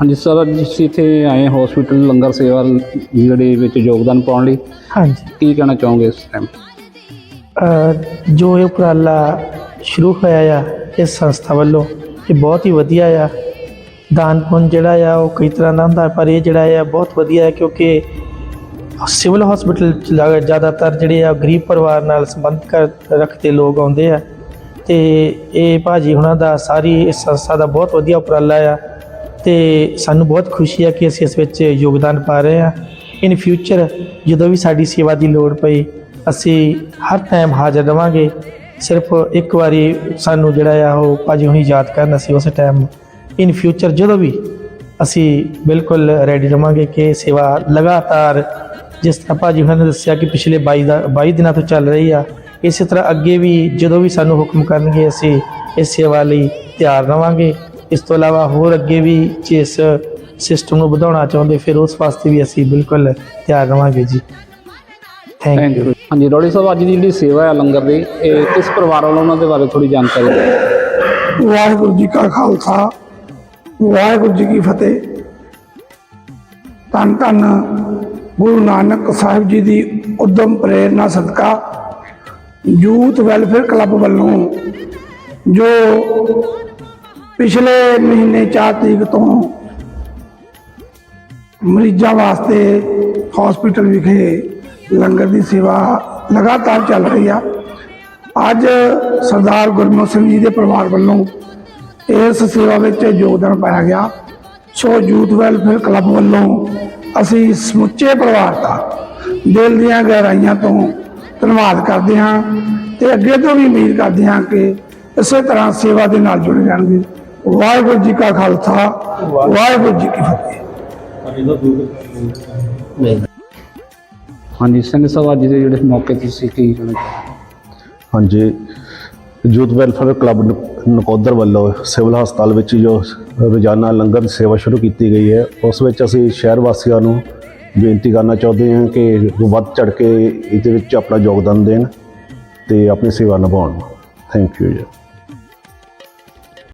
ਹਾਂਜੀ ਸਰ ਅੱਜ ਅਸੀਂ ਇੱਥੇ ਆਏ ਹਸਪੀਟਲ ਲੰਗਰ ਸੇਵਾ ਜਿਹੜੇ ਵਿੱਚ ਯੋਗਦਾਨ ਪਾਉਣ ਲਈ। ਹਾਂਜੀ। ਕੀ ਕਹਿਣਾ ਚਾਹੋਗੇ ਇਸ ਟਾਈਮ ਅਹ ਜੋ ਇਹ ਉਪਰਾਲਾ ਸ਼ੁਰੂ ਹੋਇਆ ਆ ਇਸ ਸੰਸਥਾ ਵੱਲੋਂ ਇਹ ਬਹੁਤ ਹੀ ਵਧੀਆ ਆ। ਦਾਨ ਪੁੰਨ ਜਿਹੜਾ ਆ ਉਹ ਕਈ ਤਰ੍ਹਾਂ ਦਾ ਹੁੰਦਾ ਪਰ ਇਹ ਜਿਹੜਾ ਆ ਬਹੁਤ ਵਧੀਆ ਹੈ ਕਿਉਂਕਿ ਸਿਵਲ ਹਸਪੀਟਲ ਚ ਲਾ- ਜ਼ਿਆਦਾਤਰ ਜਿਹੜੇ ਆ ਗਰੀਬ ਪਰਿਵਾਰ ਨਾਲ ਸੰਬੰਧ ਕਰ ਰੱਖਦੇ ਲੋਕ ਆਉਂਦੇ ਆ। ਤੇ ਇਹ ਭਾਜੀ ਹੁਣਾਂ ਦਾ ਸਾਰੀ ਇਸ ਸੰਸਥਾ ਦਾ ਬਹੁਤ ਵਧੀਆ ਉਪਰਾਲਾ ਆ। ਤੇ ਸਾਨੂੰ ਬਹੁਤ ਖੁਸ਼ੀ ਹੈ ਕਿ ਅਸੀਂ ਇਸ ਵਿੱਚ ਯੋਗਦਾਨ ਪਾ ਰਹੇ ਹਾਂ। ਇਨ ਫਿਊਚਰ ਜਦੋਂ ਵੀ ਸਾਡੀ ਸੇਵਾ ਦੀ ਲੋੜ ਪਈ, ਅਸੀਂ ਹਰ ਟਾਈਮ ਹਾਜ਼ਰ ਰਵਾਂਗੇ। ਸਿਰਫ ਇੱਕ ਵਾਰੀ ਸਾਨੂੰ ਜਿਹੜਾ ਆ ਉਹ ਭਾਜੀ ਉਹੀ ਯਾਦ ਕਰਨ, ਅਸੀਂ ਉਸ ਟਾਈਮ ਇਨ ਫਿਊਚਰ ਜਦੋਂ ਵੀ ਅਸੀਂ ਬਿਲਕੁਲ ਰੈਡੀ ਰਵਾਂਗੇ ਕਿ ਸੇਵਾ ਲਗਾਤਾਰ ਜਿਸ ਤਰ੍ਹਾਂ ਭਾਜੀ ਉਹਨਾਂ ਨੇ ਦੱਸਿਆ ਕਿ ਪਿਛਲੇ 22 ਦਾ 22 ਦਿਨਾਂ ਤੋਂ ਚੱਲ ਰਹੀ ਆ, ਇਸੇ ਤਰ੍ਹਾਂ ਅੱਗੇ ਵੀ ਜਦੋਂ ਵੀ ਸਾਨੂੰ ਹੁਕਮ ਕਰਨਗੇ, ਅਸੀਂ ਇਸ ਸੇਵਾ ਲਈ ਤਿਆਰ ਰਵਾਂਗੇ। ਇਸ ਤੋਂ ਇਲਾਵਾ ਹੋਰ ਅੱਗੇ ਵੀ ਜੇ ਇਸ ਸਿਸਟਮ ਨੂੰ ਵਧਾਉਣਾ ਚਾਹੁੰਦੇ ਫਿਰ ਉਸ ਵਾਸਤੇ ਵੀ ਅਸੀਂ ਬਿਲਕੁਲ ਤਿਆਰ ਰਵਾਂਗੇ ਜੀ। ਥੈਂਕ ਯੂ ਹਾਂਜੀ ਰੋੜੀ ਸਾਹਿਬ ਅੱਜ ਦੀ ਜਿਹੜੀ ਸੇਵਾ ਹੈ ਲੰਗਰ ਦੀ ਇਹ ਕਿਸ ਪਰਿਵਾਰ ਵੱਲੋਂ ਉਹਨਾਂ ਦੇ ਬਾਰੇ ਥੋੜੀ ਜਾਣਕਾਰੀ ਦਿਓ? ਵਾਹਿਗੁਰੂ ਜੀ ਕਾ ਖਾਲਸਾ ਵਾਹਿਗੁਰੂ ਜੀ ਕੀ ਫਤਿਹ। ਧੰਨ ਧੰਨ ਗੁਰੂ ਨਾਨਕ ਸਾਹਿਬ ਜੀ ਦੀ ਉਦਮ ਪ੍ਰੇਰਣਾ ਸਦਕਾ ਯੂਥ ਵੈਲਫੇਅਰ ਕਲੱਬ ਵੱਲੋਂ ਜੋ ਪਿਛਲੇ ਮਹੀਨੇ 4 ਤਰੀਕ ਤੋਂ ਮਰੀਜ਼ਾਂ ਵਾਸਤੇ ਹਸਪੀਟਲ ਵਿਖੇ ਲੰਗਰ ਦੀ ਸੇਵਾ ਲਗਾਤਾਰ ਚੱਲ ਰਹੀ ਆ। ਅੱਜ ਸਰਦਾਰ ਗੁਰਮੁਖ ਸਿੰਘ ਜੀ ਦੇ ਪਰਿਵਾਰ ਵੱਲੋਂ ਇਸ ਸੇਵਾ ਵਿੱਚ ਯੋਗਦਾਨ ਪਾਇਆ ਗਿਆ। ਸੋ ਯੂਥ ਵੈਲਫੇਅਰ ਕਲੱਬ ਵੱਲੋਂ ਅਸੀਂ ਸਮੁੱਚੇ ਪਰਿਵਾਰ ਦਾ ਦਿਲ ਦੀਆਂ ਗਹਿਰਾਈਆਂ ਤੋਂ ਧੰਨਵਾਦ ਕਰਦੇ ਹਾਂ ਤੇ ਅੱਗੇ ਤੋਂ ਵੀ ਉਮੀਦ ਕਰਦੇ ਹਾਂ ਕਿ ਇਸੇ ਤਰ੍ਹਾਂ ਸੇਵਾ ਦੇ ਨਾਲ ਜੁੜੇ ਰਹਿਣਗੇ। ਵਾਹਿਗੁਰੂ ਜੀ ਕਾ ਖਾਲਸਾ ਵਾਹਿਗੁਰੂ ਜੀ ਕੀ ਫਤਿਹ। ਹਾਂਜੀ ਸਿੰਘ ਸਾਹਿਬ ਅੱਜ ਦੇ ਜਿਹੜੇ ਮੌਕੇ ਤੇ ਤੁਸੀਂ ਕੀ ਕਹਿਣਾ ਹਾਂਜੀ ਯੂਥ ਵੈਲਫੇਅਰ ਕਲੱਬ ਨਕੋਦਰ ਵੱਲੋਂ ਸਿਵਲ ਹਸਪਤਾਲ ਵਿੱਚ ਜੋ ਰੋਜ਼ਾਨਾ ਲੰਗਰ ਦੀ ਸੇਵਾ ਸ਼ੁਰੂ ਕੀਤੀ ਗਈ ਹੈ ਉਸ ਵਿੱਚ ਅਸੀਂ ਸ਼ਹਿਰ ਵਾਸੀਆਂ ਨੂੰ ਬੇਨਤੀ ਕਰਨਾ ਚਾਹੁੰਦੇ ਹਾਂ ਕਿ ਵੱਧ ਚੜ ਕੇ ਇਹਦੇ ਵਿੱਚ ਆਪਣਾ ਯੋਗਦਾਨ ਦੇਣ ਤੇ ਆਪਣੀ ਸੇਵਾ ਨਿਭਾਉਣ ਥੈਂਕ ਯੂ ਜੀ।